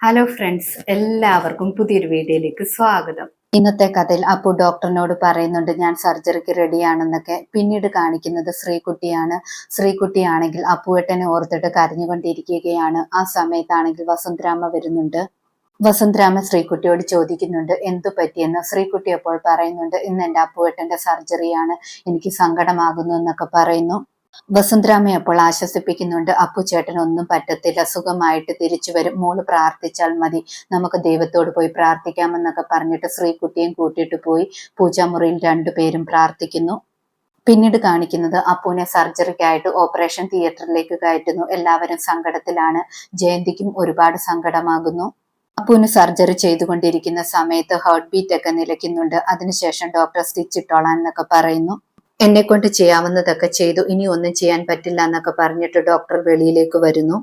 Hello friends എല്ലാവർക്കും പുതിയൊരു വീഡിയോയിലേക്ക് സ്വാഗതം. ഇന്നത്തെ കഥയിൽ അപ്പു ഡോക്ടറിനോട് പറയുന്നുണ്ട് ഞാൻ സർജറിക്ക് റെഡിയാണെന്നൊക്കെ. പിന്നീട് കാണിക്കുന്നത് ശ്രീകുട്ടിയാണ്. ശ്രീകുട്ടിയാണെങ്കിൽ അപ്പുവേട്ടനെ ഓർത്തിട്ട് കരഞ്ഞുകൊണ്ടിരിക്കുകയാണ്. ആ സമയത്താണെങ്കിൽ വസുന്ധരാമ വരുന്നുണ്ട്. വസുന്ധരാമ ശ്രീകുട്ടിയോട് ചോദിക്കുന്നുണ്ട് എന്തു പറ്റിയെന്ന്? ശ്രീകുട്ടി അപ്പോൾ പറയുന്നുണ്ട് ഇന്ന് എന്റെ അപ്പുവേട്ടന്റെ സർജറിയാണ്. എനിക്ക് സങ്കടമാകുന്നു എന്നൊക്കെ പറയുന്നു. വസുന്ധരാമ അപ്പോൾ ആശ്വസിപ്പിക്കുന്നുണ്ട്. അപ്പു ചേട്ടൻ ഒന്നും പറ്റത്തില്ല. സുഖമായിട്ട് തിരിച്ചു വരും. മോൾ പ്രാർത്ഥിച്ചാൽ മതി. നമുക്ക് ദൈവത്തോട് പോയി പ്രാർത്ഥിക്കാമെന്നൊക്കെ പറഞ്ഞിട്ട് ശ്രീകുട്ടിയും കൂട്ടിയിട്ട് പോയി പൂജാമുറിയിൽ രണ്ടുപേരും പ്രാർത്ഥിക്കുന്നു. പിന്നീട് കാണിക്കുന്നത് അപ്പുവിനെ സർജറിക്കായിട്ട് ഓപ്പറേഷൻ തിയേറ്ററിലേക്ക് കയറ്റുന്നു. എല്ലാവരും സങ്കടത്തിലാണ്. ജയന്തിക്കും ഒരുപാട് സങ്കടമാകുന്നു. അപ്പുവിന് സർജറി ചെയ്തുകൊണ്ടിരിക്കുന്ന സമയത്ത് ഹാർട്ട് ബീറ്റ് ഒക്കെ നിലയ്ക്കുന്നുണ്ട്. അതിനുശേഷം ഡോക്ടർ സ്റ്റിച്ച് ഇട്ടോളാൻ എന്നൊക്കെ പറയുന്നു. എന്നെ കൊണ്ട് ചെയ്യാവുന്നതൊക്കെ ചെയ്തു. ഇനി ഒന്നും ചെയ്യാൻ പറ്റില്ല എന്നൊക്കെ പറഞ്ഞിട്ട് ഡോക്ടർ വെളിയിലേക്ക് വരുന്നു.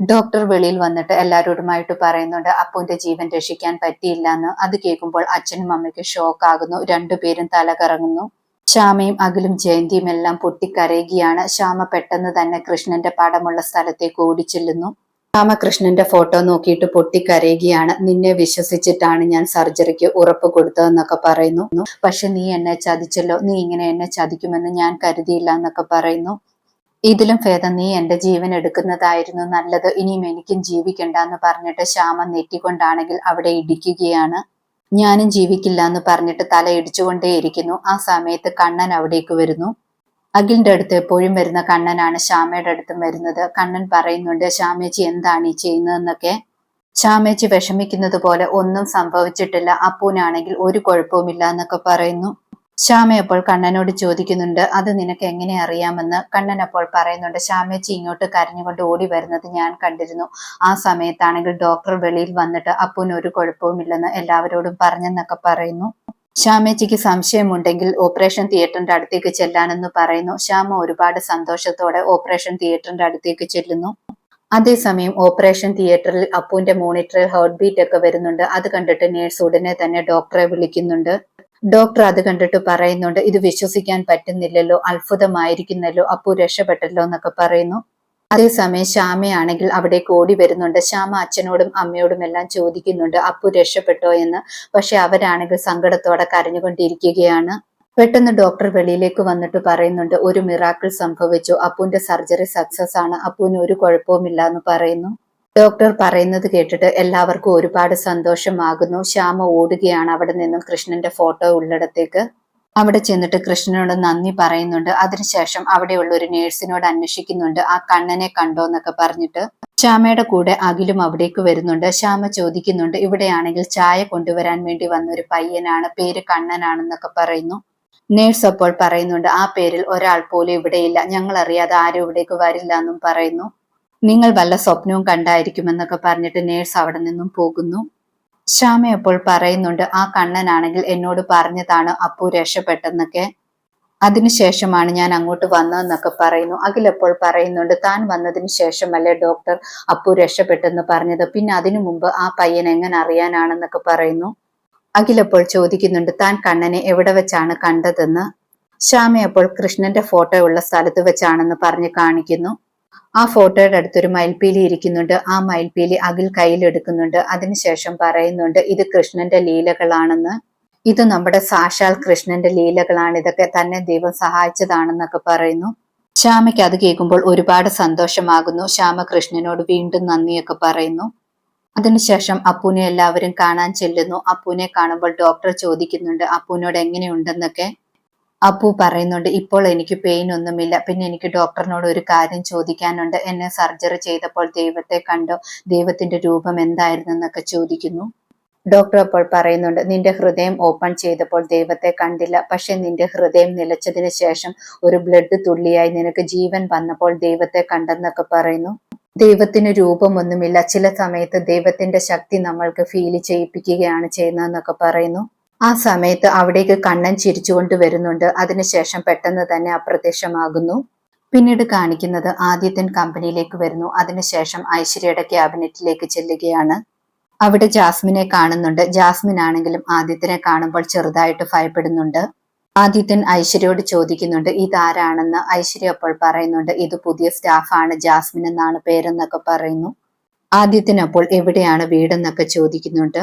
ഡോക്ടർ വെളിയിൽ വന്നിട്ട് എല്ലാവരോടുമായിട്ട് പറയുന്നുണ്ട് അപ്പുവിന്റെ ജീവൻ രക്ഷിക്കാൻ പറ്റിയില്ല എന്ന് അത് കേൾക്കുമ്പോൾ അച്ഛനും അമ്മയ്ക്ക് ഷോക്ക് ആകുന്നു രണ്ടുപേരും തല കറങ്ങുന്നു ശ്യാമയും അഖിലും ജയന്തിയും എല്ലാം പൊട്ടിക്കരയുകയാണ്. ശ്യാമ പെട്ടെന്ന് തന്നെ കൃഷ്ണന്റെ പടമുള്ള സ്ഥലത്തേക്ക് ഓടിച്ചെല്ലുന്നു. രാമകൃഷ്ണന്റെ ഫോട്ടോ നോക്കിയിട്ട് പൊട്ടിക്കരയുകയാണ്. നിന്നെ വിശ്വസിച്ചിട്ടാണ് ഞാൻ സർജറിക്ക് ഉറപ്പ് കൊടുത്തതെന്നൊക്കെ പറയുന്നു. പക്ഷെ നീ എന്നെ ചതിച്ചല്ലോ. നീ ഇങ്ങനെ എന്നെ ചതിക്കുമെന്ന് ഞാൻ കരുതിയില്ല എന്നൊക്കെ പറയുന്നു. ഇതിലും ഭേദം നീ എന്റെ ജീവൻ എടുക്കുന്നതായിരുന്നു നല്ലത്. ഇനിയും എനിക്കും ജീവിക്കണ്ട എന്ന് പറഞ്ഞിട്ട് ശ്യാമ നെറ്റിക്കൊണ്ടാണെങ്കിൽ അവിടെ ഇടിക്കുകയാണ്. ഞാനും ജീവിക്കില്ല എന്ന് പറഞ്ഞിട്ട് തല ഇടിച്ചുകൊണ്ടേയിരിക്കുന്നു ആ സമയത്ത് കണ്ണൻ അവിടേക്ക് വരുന്നു. അഖിലിന്റെ അടുത്ത് എപ്പോഴും വരുന്ന കണ്ണനാണ് ശ്യാമയുടെ അടുത്തും വരുന്നത്. കണ്ണൻ പറയുന്നുണ്ട് ശ്യാമേച്ചി എന്താണ് ഈ ചെയ്യുന്നതെന്നൊക്കെ? ശ്യാമേച്ചി വിഷമിക്കുന്നത് പോലെ ഒന്നും സംഭവിച്ചിട്ടില്ല. അപ്പൂനാണെങ്കിൽ ഒരു കുഴപ്പവുമില്ല എന്നൊക്കെ പറയുന്നു. ശ്യാമ അപ്പോൾ കണ്ണനോട് ചോദിക്കുന്നുണ്ട് അത് നിനക്ക് എങ്ങനെ അറിയാമെന്ന്? കണ്ണൻ അപ്പോൾ പറയുന്നുണ്ട് ശ്യാമേച്ചി ഇങ്ങോട്ട് കരഞ്ഞുകൊണ്ട് ഓടി വരുന്നത് ഞാൻ കണ്ടിരുന്നു. ആ സമയത്താണെങ്കിൽ ഡോക്ടർ വെളിയിൽ വന്നിട്ട് അപ്പൂന് ഒരു കുഴപ്പവുമില്ലെന്ന് എല്ലാവരോടും പറഞ്ഞെന്നൊക്കെ പറയുന്നു. ശ്യാമേച്ചിക്ക് സംശയമുണ്ടെങ്കിൽ ഓപ്പറേഷൻ തിയേറ്ററിന്റെ അടുത്തേക്ക് ചെല്ലാനെന്ന് പറയുന്നു. ശ്യാമ ഒരുപാട് സന്തോഷത്തോടെ ഓപ്പറേഷൻ തിയേറ്ററിന്റെ അടുത്തേക്ക് ചെല്ലുന്നു. അതേസമയം ഓപ്പറേഷൻ തിയേറ്ററിൽ അപ്പുവിന്റെ മോണിറ്ററിൽ ഹാർട്ട് ബീറ്റ് ഒക്കെ വരുന്നുണ്ട്. അത് കണ്ടിട്ട് നേഴ്സ് ഉടനെ തന്നെ ഡോക്ടറെ വിളിക്കുന്നുണ്ട്. ഡോക്ടർ അത് കണ്ടിട്ട് പറയുന്നുണ്ട് ഇത് വിശ്വസിക്കാൻ പറ്റുന്നില്ലല്ലോ അത്ഭുതമായിരിക്കുന്നല്ലോ അപ്പു രക്ഷപ്പെട്ടല്ലോ എന്നൊക്കെ പറയുന്നു. അതേസമയം ശ്യാമയാണെങ്കിൽ അവിടെ കോടി വരുന്നുണ്ട്. ശ്യാമ അച്ഛനോടും അമ്മയോടും എല്ലാം ചോദിക്കുന്നുണ്ട് അപ്പു രക്ഷപ്പെട്ടോ? എന്ന്. പക്ഷെ അവരാണെങ്കിൽ സങ്കടത്തോടെ കരഞ്ഞുകൊണ്ടിരിക്കുകയാണ്. പെട്ടെന്ന് ഡോക്ടർ വെളിയിലേക്ക് വന്നിട്ട് പറയുന്നുണ്ട് ഒരു മിറാക്കിൾ സംഭവിച്ചു. അപ്പുവിന്റെ സർജറി സക്സസ് ആണ്. അപ്പുവിന് ഒരു കുഴപ്പവുമില്ല എന്ന് പറയുന്നു. ഡോക്ടർ പറയുന്നത് കേട്ടിട്ട് എല്ലാവർക്കും ഒരുപാട് സന്തോഷമാകുന്നു. ശ്യാമ ഓടുകയാണ് അവിടെ നിന്നും കൃഷ്ണന്റെ ഫോട്ടോ ഉള്ളിടത്തേക്ക്. അവിടെ ചെന്നിട്ട് കൃഷ്ണനോട് നന്ദി പറയുന്നുണ്ട്. അതിനുശേഷം അവിടെയുള്ള ഒരു നേഴ്സിനോട് അന്വേഷിക്കുന്നുണ്ട്. ആ കണ്ണനെ കണ്ടോ എന്നൊക്കെ പറഞ്ഞിട്ട് ശ്യാമയുടെ കൂടെ അഖിലും അവിടേക്ക് വരുന്നുണ്ട്. ശ്യാമ ചോദിക്കുന്നുണ്ട് ഇവിടെയാണെങ്കിൽ ചായ കൊണ്ടുവരാൻ വേണ്ടി വന്ന ഒരു പയ്യനാണ് പേര് കണ്ണനാണെന്നൊക്കെ പറയുന്നു. നേഴ്സ് അപ്പോൾ പറയുന്നുണ്ട് ആ പേരിൽ ഒരാൾ പോലും ഇവിടെയില്ല. ഞങ്ങൾ അറിയാതെ ആരും ഇവിടേക്ക് വരില്ല എന്നും പറയുന്നു. നിങ്ങൾ വല്ല സ്വപ്നവും കണ്ടായിരിക്കുമെന്നൊക്കെ പറഞ്ഞിട്ട് നേഴ്സ് അവിടെ നിന്നും പോകുന്നു. ശ്യാമ അപ്പോൾ പറയുന്നുണ്ട് ആ കണ്ണനാണെങ്കിൽ എന്നോട് പറഞ്ഞതാണ് അപ്പു രക്ഷപ്പെട്ടെന്നൊക്കെ. അതിനുശേഷമാണ് ഞാൻ അങ്ങോട്ട് വന്നതെന്നൊക്കെ പറയുന്നു. അഖിലപ്പോൾ പറയുന്നുണ്ട് താൻ വന്നതിന് ശേഷമല്ലേ ഡോക്ടർ അപ്പു രക്ഷപ്പെട്ടെന്ന് പറഞ്ഞത്? പിന്നെ അതിനു മുമ്പ് ആ പയ്യൻ എങ്ങനെ അറിയാനാണെന്നൊക്കെ പറയുന്നു. അഖിലപ്പോൾ ചോദിക്കുന്നുണ്ട് താൻ കണ്ണനെ എവിടെ വെച്ചാണ് കണ്ടതെന്ന്? ശ്യാമ അപ്പോൾ കൃഷ്ണന്റെ ഫോട്ടോ ഉള്ള സ്ഥലത്ത് വെച്ചാണെന്ന് പറഞ്ഞ് കാണിക്കുന്നു. ആ ഫോട്ടോയുടെ അടുത്തൊരു മയിൽപ്പീലി ഇരിക്കുന്നുണ്ട്. ആ മയിൽപ്പീലി അഖിൽ കയ്യിലെടുക്കുന്നുണ്ട് അതിനുശേഷം പറയുന്നുണ്ട് ഇത് കൃഷ്ണന്റെ ലീലകളാണെന്ന്. ഇത് നമ്മുടെ സാക്ഷാൽ കൃഷ്ണന്റെ ലീലകളാണ്. ഇതൊക്കെ തന്നെ ദൈവം സഹായിച്ചതാണെന്നൊക്കെ പറയുന്നു. ശ്യാമയ്ക്ക് അത് കേൾക്കുമ്പോൾ ഒരുപാട് സന്തോഷമാകുന്നു. ശ്യാമ കൃഷ്ണനോട് വീണ്ടും നന്ദിയൊക്കെ പറയുന്നു. അതിനുശേഷം അപ്പുനെ എല്ലാവരും കാണാൻ ചെല്ലുന്നു. അപ്പുനെ കാണുമ്പോൾ ഡോക്ടർ ചോദിക്കുന്നുണ്ട് അപ്പുനോട് എങ്ങനെയുണ്ടെന്നൊക്കെ? അപ്പു പറയുന്നുണ്ട് ഇപ്പോൾ എനിക്ക് പെയിൻ ഒന്നുമില്ല. പിന്നെ എനിക്ക് ഡോക്ടറിനോട് ഒരു കാര്യം ചോദിക്കാനുണ്ട്. എന്നെ സർജറി ചെയ്തപ്പോൾ ദൈവത്തെ കണ്ടോ. ദൈവത്തിന്റെ രൂപം എന്തായിരുന്നു എന്നൊക്കെ ചോദിക്കുന്നു. ഡോക്ടർ അപ്പോൾ പറയുന്നുണ്ട് നിന്റെ ഹൃദയം ഓപ്പൺ ചെയ്തപ്പോൾ ദൈവത്തെ കണ്ടില്ല. പക്ഷെ നിന്റെ ഹൃദയം നിലച്ചതിന് ശേഷം ഒരു ബ്ലഡ് തുള്ളിയായി നിനക്ക് ജീവൻ വന്നപ്പോൾ ദൈവത്തെ കണ്ടെന്നൊക്കെ പറയുന്നു. ദൈവത്തിന് രൂപമൊന്നുമില്ല. ചില സമയത്ത് ദൈവത്തിന്റെ ശക്തി നമ്മൾക്ക് ഫീൽ ചെയ്യിപ്പിക്കുകയാണ് ചെയ്യുന്നതെന്നൊക്കെ പറയുന്നു. ആ സമയത്ത് അവിടേക്ക് കണ്ണൻ ചിരിച്ചുകൊണ്ട് വരുന്നുണ്ട്. അതിനുശേഷം പെട്ടെന്ന് തന്നെ അപ്രത്യക്ഷമാകുന്നു. പിന്നീട് കാണിക്കുന്നത് ആദിത്യൻ കമ്പനിയിലേക്ക് വരുന്നു. അതിനുശേഷം ഐശ്വര്യയുടെ ക്യാബിനറ്റിലേക്ക് ചെല്ലുകയാണ്. അവിടെ ജാസ്മിനെ കാണുന്നുണ്ട്. ജാസ്മിൻ ആണെങ്കിലും ആദിത്യനെ കാണുമ്പോൾ ചെറുതായിട്ട് ഭയപ്പെടുന്നുണ്ട്. ആദിത്യൻ ഐശ്വര്യയോട് ചോദിക്കുന്നുണ്ട് ഇതാരാണെന്ന്? ഐശ്വര്യ അപ്പോൾ പറയുന്നുണ്ട് ഇത് പുതിയ സ്റ്റാഫാണ്. ജാസ്മിൻ എന്നാണ് പേരെന്നൊക്കെ പറയുന്നു. ആദിത്യൻ അപ്പോൾ എവിടെയാണ് വീടെന്നൊക്കെ ചോദിക്കുന്നുണ്ട്.